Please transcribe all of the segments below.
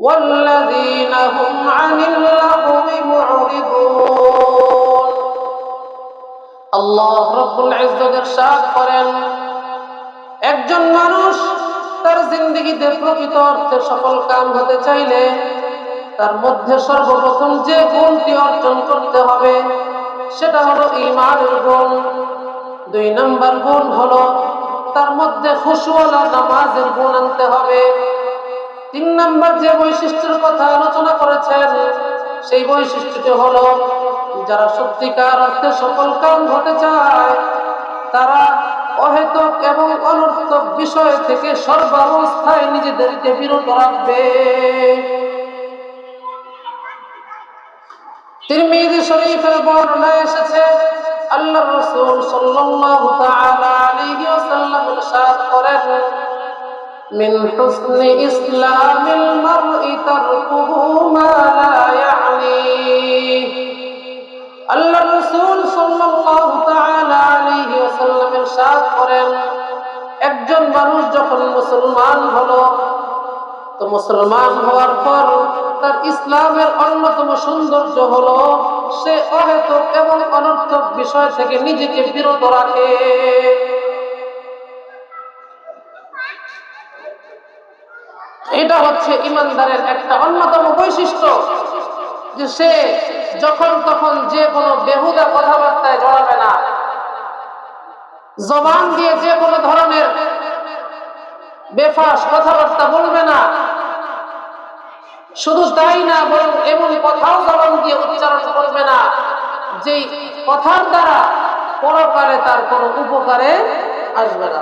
والذين هم عن اللغو معرضون আল্লাহ রব্বুল ইজ্জত ইরশাদ করেন একজন মানুষ তার জিন্দগিতে প্রকৃত অর্থে সফল কাম হতে চাইলে তার মধ্যে সর্বপ্রথম যে গুণটি অর্জন করতে হবে সেটা হলো ইমানের গুণ দুই নম্বর গুণ হলো তার মধ্যে খুশুয়ালা নামাজের গুণ আনতে হবে তিন নম্বর যে বৈশিষ্ট্যের কথা আলোচনা করেছেন, সেই বৈশিষ্ট্যটি হলো, যারা সত্যিকার অর্থে সফল কাম হতে চায়, তারা অহেতুক এবং অনর্থক বিষয় থেকে সর্বাবস্থায় নিজেদেরকে বিরত রাখবে। তিরমিজি শরীফের বর্ণনা এসেছে আল্লাহ রাসূল সাল্লাল্লাহু তাআলা আলাইহি ওয়াসাল্লাম ইরশাদ করেন من حسن إسلام المرء تركه ما لا يعنيه আল্লাহ রসুল সাল্লাল্লাহু তাআলা আলাইহি ওয়াসাল্লাম ইরশাদ করেন একজন মানুষ যখন মুসলমান হলো তো মুসলমান হওয়ার পর তার ইসলামের অন্যতম সৌন্দর্য হলো সে অহেতুক এবং অনর্থক বিষয় থেকে নিজেকে বিরত রাখে এটা হচ্ছে ইমানদারের একটা অন্যতম বৈশিষ্ট্য যে সে যখন তখন যে কোনো বেহুদা কথাবার্তায় জড়াবে না। জবান দিয়ে যে কোনো ধরনের বেফাস কথাবার্তা বলবে না। শুধু তাই না, বরং এমন কথাও জবান দিয়ে উচ্চারণ করবে না, যেই কথার দ্বারা পরকালে তার কোনো উপকারে আসবে না।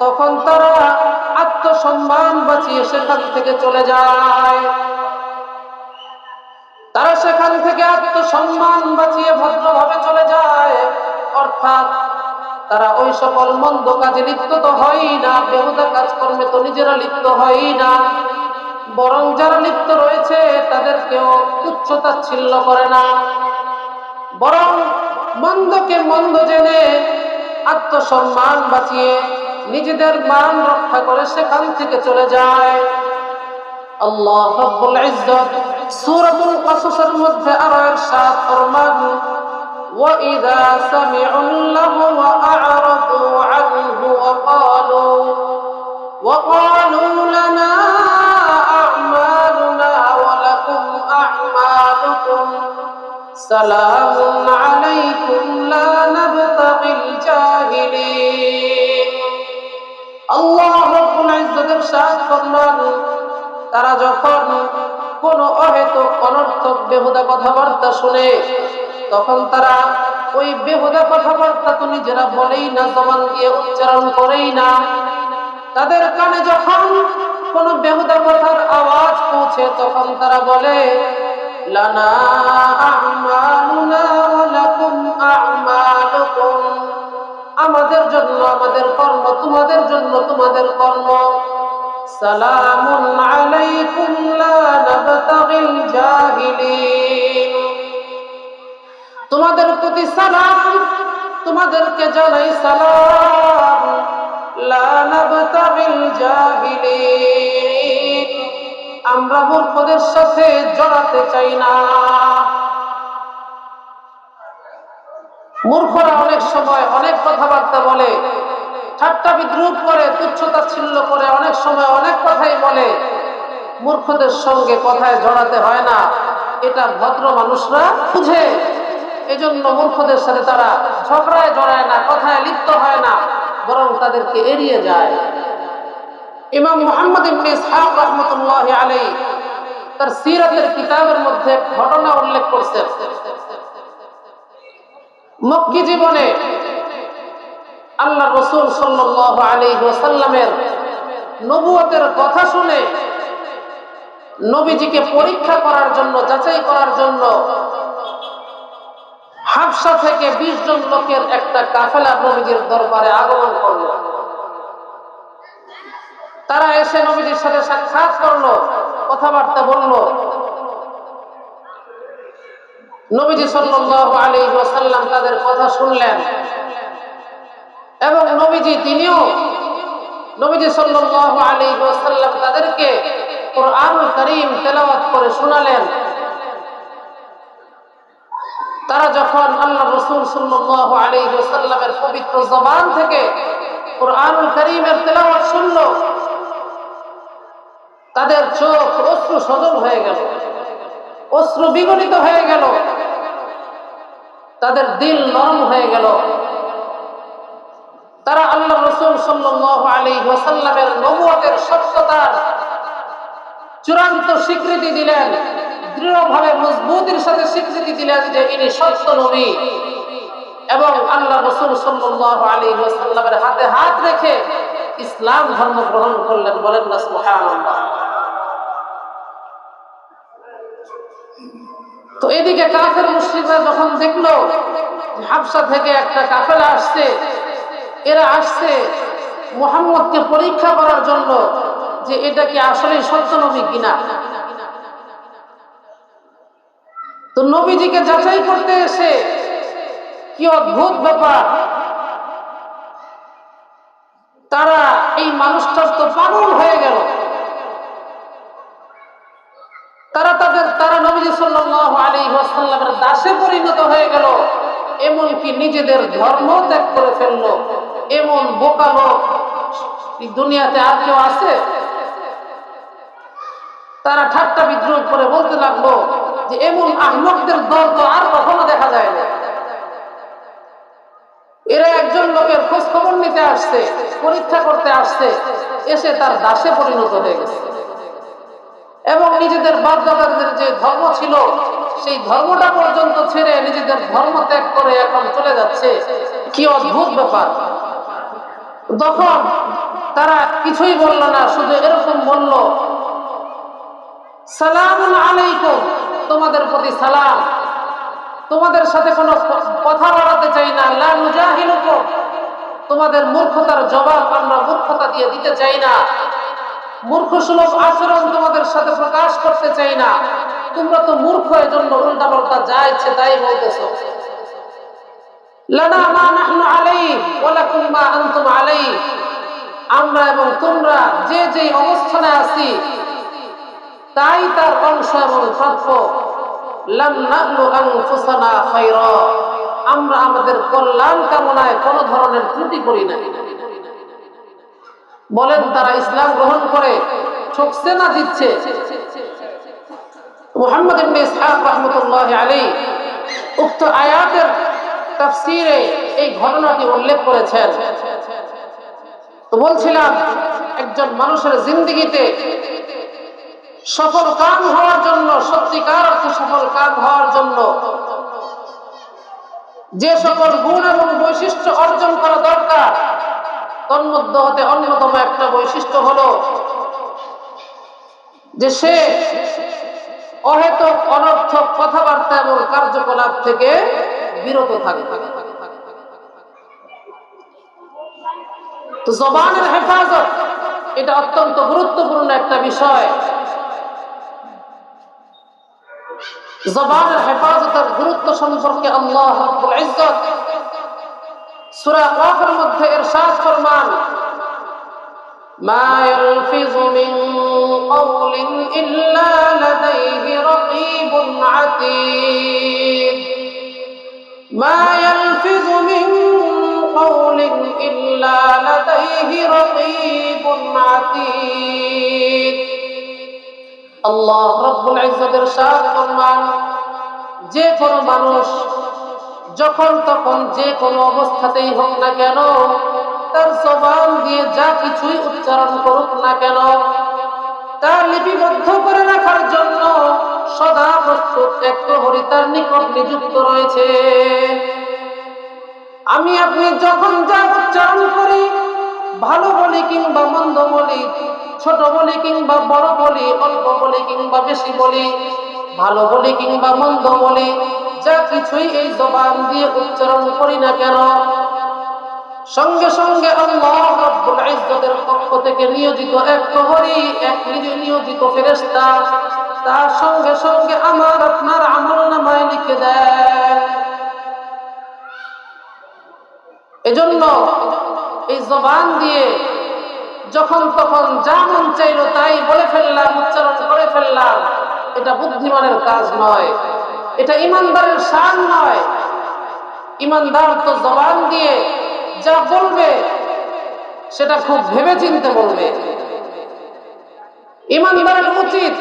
তখন তারা আত্মসম্মান বাঁচিয়ে সেখান থেকে চলে যায়। তারা সেখান থেকে আত্মসম্মান বাঁচিয়ে ভদ্রভাবে চলে যায়। অর্থাৎ তারা ওই সকল মন্দ কাজে লিপ্ত তো হয়ই না, বেহুদা কাজকর্মে তো নিজেরা লিপ্ত হয়ই না। বরং যারা লিপ্ত রয়েছে, তাদেরকেও তুচ্ছতাচ্ছিল্য করে না। বরং মন্দকে মন্দ জেনে আত্মসম্মান বাঁচিয়ে নিজেদের মান রক্ষা করে সেখান থেকে চলে যায় আল্লাহ রব্বুল ইজ্জত সূরাতুল কাসাসের মধ্যে আরো ইরশাদ ফরমান وَإِذَا سَمِعُوا اللَّغْوَ أَعْرَضُوا عَنْهُ وَقَالُوا وَقَالُوا لَنَا أَعْمَالُنَا وَلَكُمْ أَعْمَالُكُمْ سَلَامٌ তারা যখন কোন অহেতুক, অনর্থক বেহুদা কথাবার্তা শুনে, তখন তারা ওই বেহুদা কথাবার্তা তো নিজেরা বলেই না, জবান দিয়ে উচ্চারণ করেই না। তাদের কানে যখন কোন বেহুদা কথার আওয়াজ পৌঁছে, তখন তারা বলে আমাদের জন্য, আমাদের কর্ম, তোমাদের জন্য তোমাদের কর্ম। সালামুন আলাইকুম, লা নাবতাগিল জাহিলিন। তোমাদের প্রতি সালাম, তোমাদেরকে জানাই সালাম, লা নাবতাগিল জাহিলিন। আমরা মূর্খদের সাথে জড়াতে চাই না। মূর্খরা অনেক সময় অনেক কথাবার্তা বলে। ঠাট্টা বিদ্রুপ করে তুচ্ছতাচ্ছিল্য করে অনেক সময় অনেক কথাই বলে। মূর্খদের সঙ্গে কথায় জড়াতে হয় না। এটা ভদ্র মানুষরা বুঝে। এজন্য মূর্খদের সাথে তারা ঝগড়ায় জড়ায় না, কথায় লিপ্ত হয় না, বরং তাদেরকে এড়িয়ে যায়। ইমাম মোহাম্মদ ইবনে রাহমাতুল্লাহ আলাইহি তার সিরাতের কিতাবের মধ্যে ঘটনা উল্লেখ করছেন। মক্কি জীবনে আল্লাহ রসুল সাল্লাহ আলী ওসাল্লামের নবুয়তের কথা শুনে নবীজিকে পরীক্ষা করার জন্য, যাচাই করার জন্য হাফসা থেকে বিশ জন লোকের একটা কাফেলা নবীজির দরবারে আগমন করল। তারা এসে নবীজির সাথে সাক্ষাৎ করল, কথাবার্তা বলল। নবীজি সাল্লাল্লাহু আলাইহি ওয়াসাল্লাম তাদের কথা শুনলেন। এবং নবীজি তিনিও নবীজি সাল্লাল্লাহু আলাইহি ওয়াসাল্লাম তাদেরকে কোরআনুল কারীম তেলাওয়াত করে শোনালেন। তারা যখন আল্লাহ রসুল সাল্লাল্লাহু আলাইহি ওয়াসাল্লামের পবিত্র জবান থেকে কোরআনুল কারীমের তেলাওয়াত শুনল, তাদের চোখ অশ্রু সজল হয়ে গেল, অশ্রু বিগলিত হয়ে গেল, তাদের দিল নরম হয়ে গেল। তারা আল্লাহ রসুল সাল্লাল্লাহু আলাইহি ওয়াসাল্লামের নবুয়তের সত্যতার চূড়ান্ত স্বীকৃতি দিলেন, দৃঢ়ভাবে মজবুতির সাথে স্বীকৃতি দিলেন যে ইনি সত্য নবী। এবং আল্লাহ রসুল সাল্লাল্লাহু আলাইহি ওয়াসাল্লামের হাতে হাত রেখে ইসলাম ধর্ম গ্রহণ করলেন বলেন না, সুবহানাল্লাহ। তো এদিকে কাফের মুসলিমরা যখন দেখল হাবসা থেকে একটা কাফেলা আসছে এরা আসছে মোহাম্মদকে পরীক্ষা করার জন্য যে এটা কি আসলে সত্য নবী কিনা? তো নবীজিকে যাচাই করতে এসে কি অদ্ভুত ব্যাপার। তারা এই মানুষটার তো পাগল হয়ে গেল। তারা তাদের, তারা নবীজি সাল্লাল্লাহু আলাইহি ওয়াসাল্লামের দাসে পরিণত হয়ে গেল। এমনকি নিজেদের ধর্ম ত্যাগ করে ফেলল। এমন বোকা লোক দুনিয়াতে আর কেউ আছে? তারা ঠাট্টা বিদ্রোহ করে বলতে লাগল যে এমন আহমকদের দল তো আর কখনো দেখা যায় না। এরা একজন লোকের খোঁজ খবর নিতে আসছে, পরীক্ষা করতে আসছে, এসে তার দাসে পরিণত হয়ে গেছে। এবং নিজেদের বাপদাদাদের যে ধর্ম ছিল, সেই ধর্মটা পর্যন্ত ছেড়ে নিজেদের ধর্ম ত্যাগ করে এখন চলে যাচ্ছে। কি অদ্ভুত ব্যাপার। তখন তারা কিছুই বলল না, শুধু এরকম বলল সালাম আলাইকুম, তোমাদের প্রতি সালাম। তোমাদের সাথে কোনো কথা বাড়াতে চাই না। নুজাহিলুকুম, তোমাদের মূর্খতার জবাব আমরা মূর্খতা দিয়ে দিতে চাই না। মূর্খ সুলভ আচরণ তোমাদের সাথে প্রকাশ করতে চাই না। তোমরা তো মূর্খ, এজন্য উল্টা পাল্টা যা ইচ্ছে তাই বলতেছো। মা আলাইহি আমরা এবং তোমরা যে যে অবস্থানে আছি, তাই তার অংশ এবং প্রাপ্য। আমরা আমাদের কল্যাণ কামনায় কোন ধরনের ত্রুটি করি না বলেন, তারা ইসলাম গ্রহণ করে ঠকছে না দিচ্ছে মুহাম্মদ আলাইহি উক্ত আয়াতের তাফসীরে এই ঘটনাটি উল্লেখ করেছেন। তো বলছিলাম, একজন মানুষের জিন্দগিতে সফল কাম হওয়ার জন্য, সত্যিকার অর্থে সফল কাম হওয়ার জন্য যে সকল গুণ এবং বৈশিষ্ট্য অর্জন করা দরকার, তন্মধ্য হতে অন্যতম একটা বৈশিষ্ট্য হলো যে সে অহেতুক, অনর্থক কথাবার্তা এবং কার্যকলাপ থেকে বিরত থাকে তো জবানের হেফাজত এটা অত্যন্ত গুরুত্বপূর্ণ একটা বিষয় জবানের হেফাজতের গুরুত্ব সম্পর্কে আল্লাহ রাব্বুল ইজ্জত সূরা কাফের মধ্যে ইরশাদ ফরমান ما يلفظ من قول إلا لديه رقيب عتيد ما يلفظ من قول إلا لديه رقيب عتيد আল্লাহ রব্বুল ইজ্জতের সাথ ফরমান যে কোনো মানুষ যখন তখন যে কোনো অবস্থাতেই হোক না কেন তার জবান দিয়ে যা কিছুই উচ্চারণ করুক না কেন তা লিপিবদ্ধ করে রাখার জন্য সদা প্রস্তুত এক প্রহরী তার নিকট নিযুক্ত রয়েছে। আমি আপনি যখন যা উচ্চারণ করি, ভালো বলি কিংবা মন্দ বলি, ছোট বলি কিংবা বড় বলি, অল্প বলি কিংবা বেশি বলি, ভালো বলি কিংবা মন্দ বলি, যা কিছুই এই জবান দিয়ে উচ্চারণ করি না কেন? সঙ্গে সঙ্গে আল্লাহ রাব্বুল ইজ্জতের পক্ষ থেকে নিয়োজিত এক প্রহরী আমার আপনার আমল নামায় লিখে দেন। এজন্য এই জবান দিয়ে যখন তখন যা মন চাইলো তাই বলে ফেললাম, উচ্চারণ করে ফেললাম। এটা বুদ্ধিমানের কাজ নয়, এটা ইমানদারের শান নয়। ইমানদার তো জবান দিয়ে যা বলবে সেটা খুব ভেবে চিনতে বলবে। ইমানদারের উচিত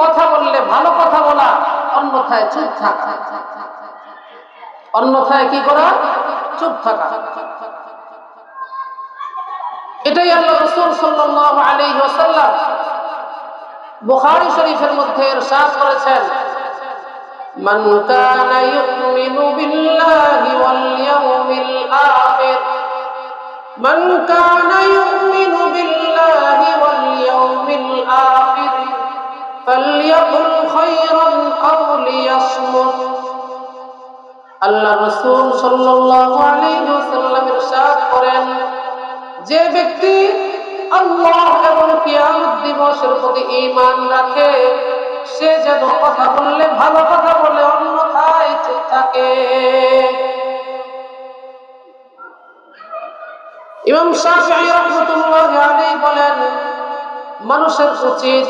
কথা বললে ভালো কথা বলা, অন্যথায় চুপ থাকা। অন্যথায় কি করা? চুপ থাকা। এটাই আল্লাহ রসুল সাল্লাল্লাহু আলাইহি ওয়াসাল্লাম বুখারী শরীফের মধ্যে ইরশাদ করেছেন। মান কানা ইউমিনু বিল্লাহি ওয়াল ইয়াউমিল কানা ইউমিনু বিল্লাহি ওয়াল ইয়াউমিল আখির, ফালইয়াকুল খায়রান আও লিয়াসমুত। আল্লাহ রসুল সাল্লাল্লাহু আলাইহি ওয়াসাল্লাম ইরশাদ করেন, যে ব্যক্তি আল্লাহ এবং কিয়ামত দিবসের প্রতি ঈমান রাখে, সে যেন কথা বললে, ভালো কথা বলে অন্যথায় থাকে। ইমাম শাফিঈ রাহমাতুল্লাহ আলাইহি বলেন, মানুষের উচিত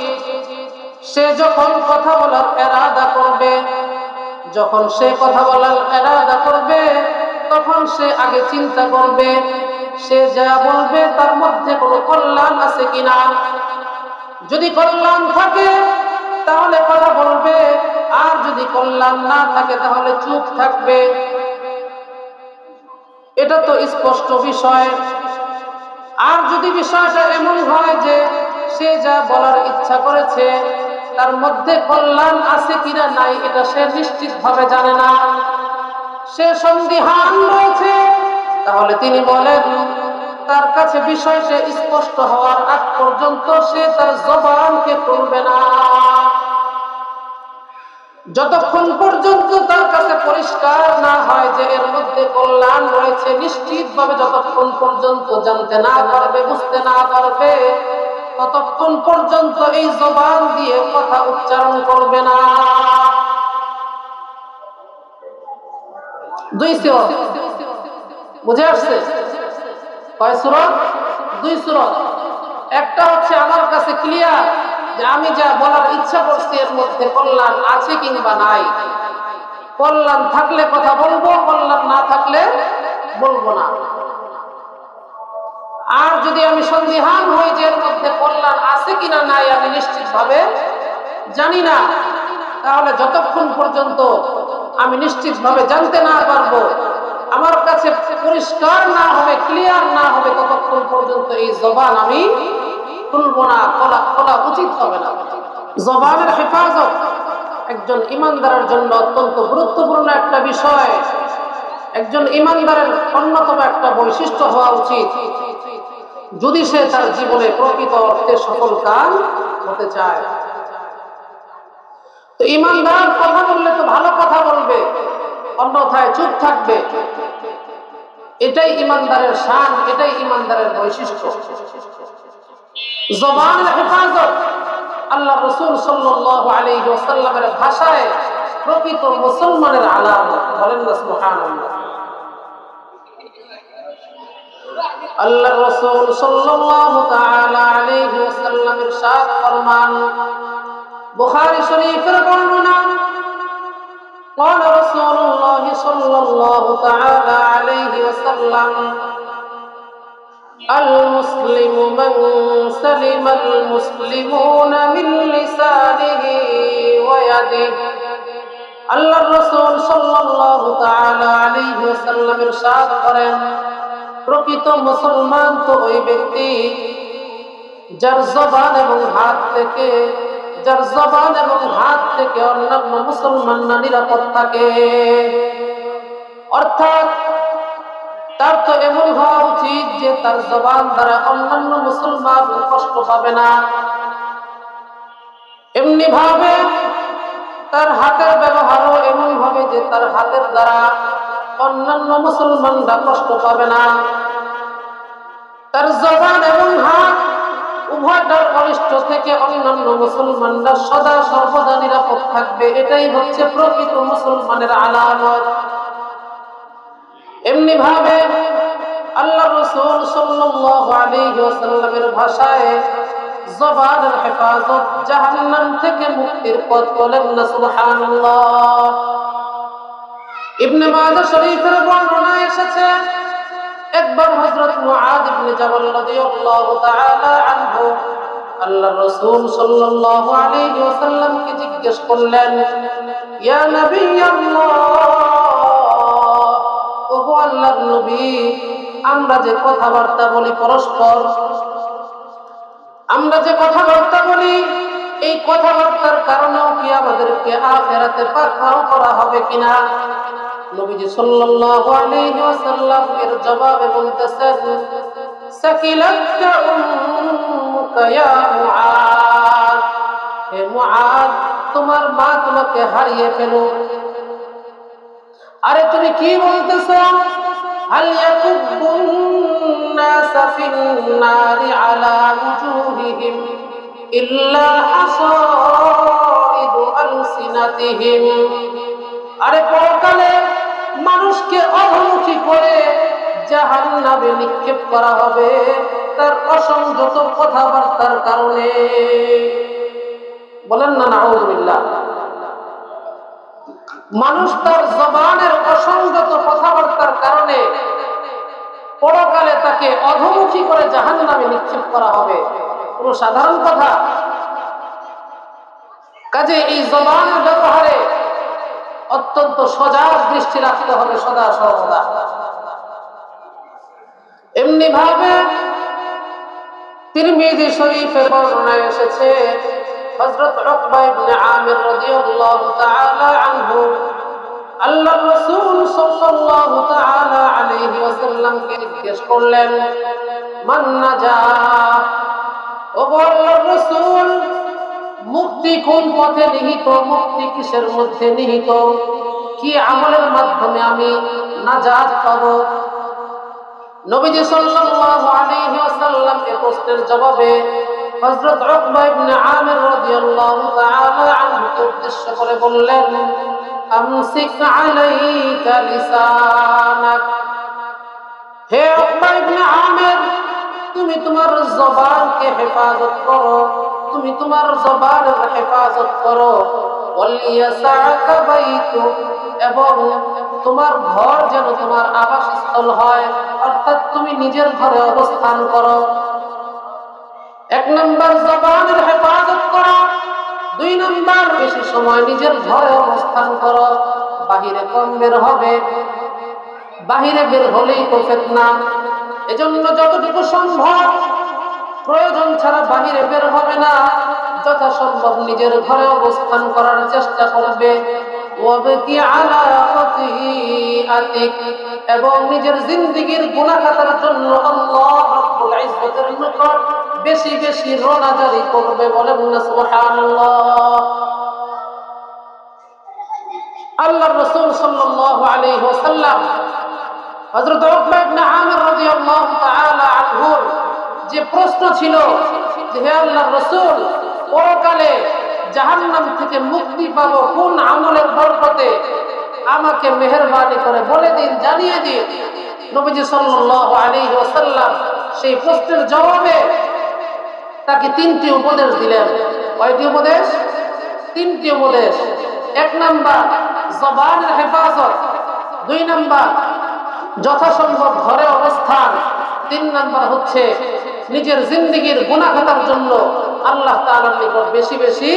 সে যখন কথা বলার এরাদা করবে, যখন সে কথা বলার এরাদা করবে, তখন সে আগে চিন্তা করবে, সে যা বলবে তার মধ্যে কোনো কল্যাণ আছে কিনা। যদি কল্যাণ থাকে, তাহলে কথা বলবে, আর যদি কল্যাণ না থাকে, তাহলে চুপ থাকবে। এটা তো স্পষ্ট বিষয়। আর যদি বিষয়টা এমন হয় যে সে যা বলার ইচ্ছা করেছে, তার মধ্যে কল্যাণ আছে কিনা নাই, এটা সে নিশ্চিত ভাবে জানে না। সে সন্দিহান রয়েছে। তাহলে তিনি বলেন, তার কাছে বিষয়টা স্পষ্ট হওয়ার আগ পর্যন্ত সে তার জবানকে তুলবে না। যতক্ষণ পর্যন্ত তার কাছে পরিষ্কার না হয় যে এর মধ্যে কল্যাণ রয়েছে নিশ্চিত ভাবে যতক্ষণ পর্যন্ত জানতে না পারবে, বুঝতে না পারবে, ততক্ষণ পর্যন্ত এই জবান দিয়ে কথা উচ্চারণ করবে না। দুই সিরত। বুঝে আসছে? কয় সুরত? দুই সুরত। একটা হচ্ছে আমার কাছে ক্লিয়ার যে আমি যা বলার ইচ্ছা করছি এর মধ্যে কল্যাণ আছে কিংবা নাই। কল্যাণ থাকলে কথা বলব, কল্যাণ না থাকলে বলব না। আর যদি আমি সন্দিহান হই যে এর মধ্যে কল্যাণ আছে কিনা নাই, আমি নিশ্চিত ভাবে জানি না। তাহলে যতক্ষণ পর্যন্ত আমি নিশ্চিত ভাবে জানতে না পারব, আমার কাছে পরিষ্কার না হবে ক্লিয়ার না হবে, ততক্ষণ পর্যন্ত এই জবান আমি খুলবো না খোলা খোলা উচিত হবে না। জবানের হেফাজত একজন ইমানদারের জন্য অত্যন্ত গুরুত্বপূর্ণ একটা বিষয়। একজন ইমানদারের অন্যতম একটা বৈশিষ্ট্য হওয়া উচিত। যদি সে তার জীবনে প্রকৃত অর্থে সফল কাজ হতে চায়। তো ইমানদার কথা বললে তো ভালো কথা বলবে, অন্যথায় চুপ থাকবে। এটাই ইমানদারের শান, এটাই ইমানদারের বৈশিষ্ট্য। জবানের হেফাজত আল্লাহ রসুল সাল্লাল্লাহু আলাইহি ওয়াসাল্লামের ভাষায় প্রকৃত মুসলমানের আলামত বলেন না সুবহানাল্লাহ আল্লাহ রসুল সাল্লাল্লাহু তাআলা আলাইহি ওয়াসাল্লাম ইরশাদ ফরমান বুখারী শরীফের বর্ণনা قال رسول الله صلى الله تعالى عليه وسلم المسلم من سلم المسلمون من لسانه ويده আল্লাহ রসুল সাল্লাল্লাহু তাআলা আলাইহি ওয়াসাল্লাম ইরশাদ করেন প্রকৃত মুসলমান তো ওই ব্যক্তি যার জবান এবং হাত থেকে যার জবান এবং হাত থেকে অন্যান্য মুসলমানরা নিরাপদ থাকে অর্থাৎ তার তো এমন হওয়া উচিত যে তার জবান দ্বারা অন্যান্য মুসলমান কষ্ট পাবে না। এমনি ভাবে তার হাতের ব্যবহারও এমন ভাবে যে তার হাতের দ্বারা অন্যান্য মুসলমানরা কষ্ট পাবে না। তার জবান এবং হাত উভয়টার অনিষ্ট থেকে অন্যান্য মুসলমানরা সদা সর্বদা নিরাপদ থাকবে। এটাই হচ্ছে প্রকৃত মুসলমানের আলামত। এমনি ভাবে আল্লাহ রসুল ওয়াসাল্লামের ভাষায় জবানের হেফাজত জাহান্নাম থেকে মুক্তির পথ বলেন না, সুবহানাল্লাহ। ইবনে মাজাহ শরীফের বর্ণনা এসেছে, একবার হযরত মুআদ ইবনে জাবাল রাদিয়াল্লাহু তাআলা আনহু আল্লাহ রাসূল সাল্লাল্লাহু আলাইহি ওয়াসাল্লামকে জিজ্ঞেস করলেন, ইয়া ওগো আল্লাহর নবী। আমরা যে কথাবার্তা বলি পরস্পর, আমরা যে কথাবার্তা বলি, এই কথাবার্তার কারণেও কি আমাদেরকে আখেরাতে পাকড়াও করা হবে কিনা? নবীজি সাল্লাল্লাহু আলাইহি ওয়াসাল্লাম এর জবাবে বলতেছেন সাকিলাকা উম্মুকা ইয়া মুআদ। হে মুআদ, তোমার মা তোমাকে হারিয়ে ফেলো আরে তুমি কি বলতেছো? হাল ইয়াকুবুন নাস ফিন নারি আলা wujuhihim ইল্লা হাসাইদু আলসিনাতিহিম আরে পরকালে মানুষকে অধমুখী করে জাহান্নামে নিক্ষেপ করা হবে তার অসংযত কথাবার্তার কারণে। বলেন না, নাউজুবিল্লাহ। মানুষ তার জবানের অসংগত কথাবার্তার কারণে পরকালে তাকে অধমুখী করে জাহান নামে নিক্ষেপ করা হবে। কোন সাধারণ কথা? কাজে এই জবানের ব্যবহারে অত্যন্ত সজাগ দৃষ্টি রাখতে হবে সদা সর্বদা। এমনি ভাবে তিরমিজি শরীফের বর্ণনায় এসেছে হযরত উকবা ইবনে আমির রাদিয়াল্লাহু তাআলা আনহু আল্লাহ রাসূল সাল্লাল্লাহু তাআলা আলাইহি ওয়াসাল্লামকে জিজ্ঞেস করলেন, মান ও আল্লাহর রাসূল, মুক্তি কোন পথে নিহিত, মুক্তি কিসের মধ্যে নিহিত? কি আমলের মাধ্যমে আমি নাজাত পাবো? নবীজি সাল্লাল্লাহু আলাইহি ওয়াসাল্লাম এই প্রশ্নের জবাবে হযরত উকবা ইবনে আমির রাদিয়াল্লাহু তাআলা আনহুকে উদ্দেশ্য করে বললেন, আমসিক আলাইকা লিসানাক। হে উকবা ইবনে আমির, তুমি তোমার জবানকে হেফাজত করো, তুমি তোমার জবানের হেফাজত করো। ওয়ালিয়াসাকা বাইতুক এবং তোমার ঘর যেন তোমার আবাসস্থল হয়, অর্থাৎ তুমি নিজের ঘরে অবস্থান করো। এক নম্বর জবানের হেফাজত করো। দুই নম্বর, বেশি সময় নিজের ঘরে অবস্থান করো। বাহিরে কম বের হবে। বাহিরে বের হলেই তো ফেতনা। এজন্য যতটুকু সম্ভব, প্রয়োজন ছাড়া বাহিরে বের হবে না। যথাসম্ভব নিজের ঘরে অবস্থান করার চেষ্টা করবে। এবং নিজের জিন্দেগীর গুনাহ খাতার জন্য আল্লাহ নিকট বেশি বেশি রোনা জারি করবে রাসূল সাল্লাল্লাহু আলাইহি ওয়াসাল্লাম হযরত উকবা ইবনে আমির রাদিয়াল্লাহু তাআলা যে প্রশ্ন ছিল যে, হে আল্লাহর রাসূল, পরকালে জাহান্নাম থেকে মুক্তি পাবো কোন আমলের বরকতে? আমাকে মেহেরবানি করে বলে দিন, জানিয়ে দিন। নবীজি সাল্লাল্লাহু আলাইহি ওয়াসাল্লাম সেই প্রশ্নের জবাবে তাকে তিনটি উপদেশ দিলেন। কয়টি উপদেশ? তিনটি উপদেশ। এক নাম্বার, জবানের হেফাজত। দুই নাম্বার, যথাসম্ভব ঘরে অবস্থান। তিন নাম্বার হচ্ছে নিজের জিন্দগির গুণাখাতার জন্য আল্লাহ তাআলার নিকট বেশি বেশি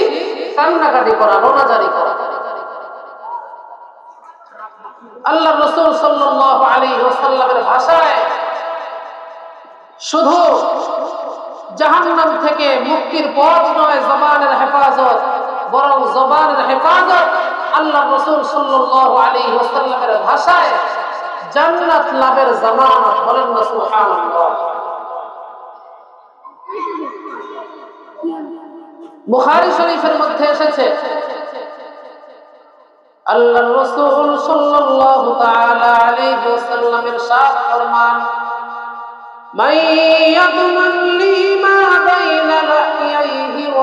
কান্নাকাটি করা রোনাজারি করা। আল্লাহ রসুল সাল্লাল্লাহু আলাইহি ওয়াসাল্লামের ভাষায় শুধু জাহান্নাম থেকে মুক্তির পথ নয়, জবানের হেফাজত। বরং জবানের হেফাজত আল্লাহ রসুল সাল্লাহ আলী ওসাল্লামের ভাষায় জান্নাত লাভের জামানত বলেন না সুহান বুখারি শরীফের মধ্যে এসেছে, আল্লাহ রসুল সাল্লাল্লাহু তাআলা আলাইহি ওয়াসাল্লামের সাথ ফরমান মাইয়াদমান লি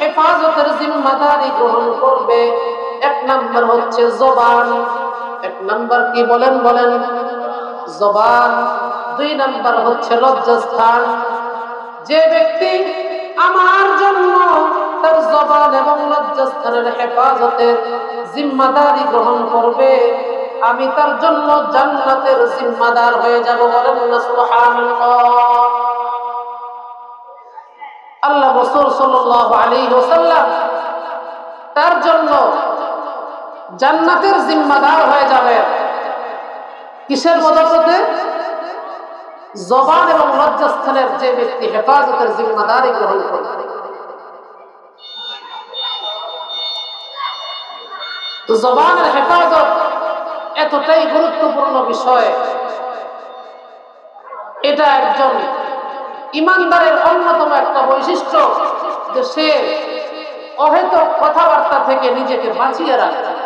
হেফাজতের জিম্মাদারি গ্রহণ করবে। এক নাম্বার হচ্ছে জবান। এক নাম্বার কি বলেন বলেন? জবান। দুই নাম্বার হচ্ছে লজ্জাস্থান। যে ব্যক্তি আমার জন্য তার জবান এবং লজ্জাস্থানের হেফাজতের জিম্মাদারি গ্রহণ করবে, আমি তার জন্য জান্নাতের জিম্মাদার হয়ে যাব বলেন না, সুবহানাল্লাহ। তার জন্য জান্নাতের জিম্মাদার হয়ে যাবে। কিসের বদলতে? জবান এবং লজ্জাস্থানের যে ব্যক্তি হেফাজতের জিম্মাদারি গ্রহণ করবে। তো জবানের হেফাজত এতটাই গুরুত্বপূর্ণ বিষয়। এটা একজন ইমানদারের অন্যতম একটা বৈশিষ্ট্য যে সে অহেতুক কথাবার্তা থেকে নিজেকে বাঁচিয়ে রাখে।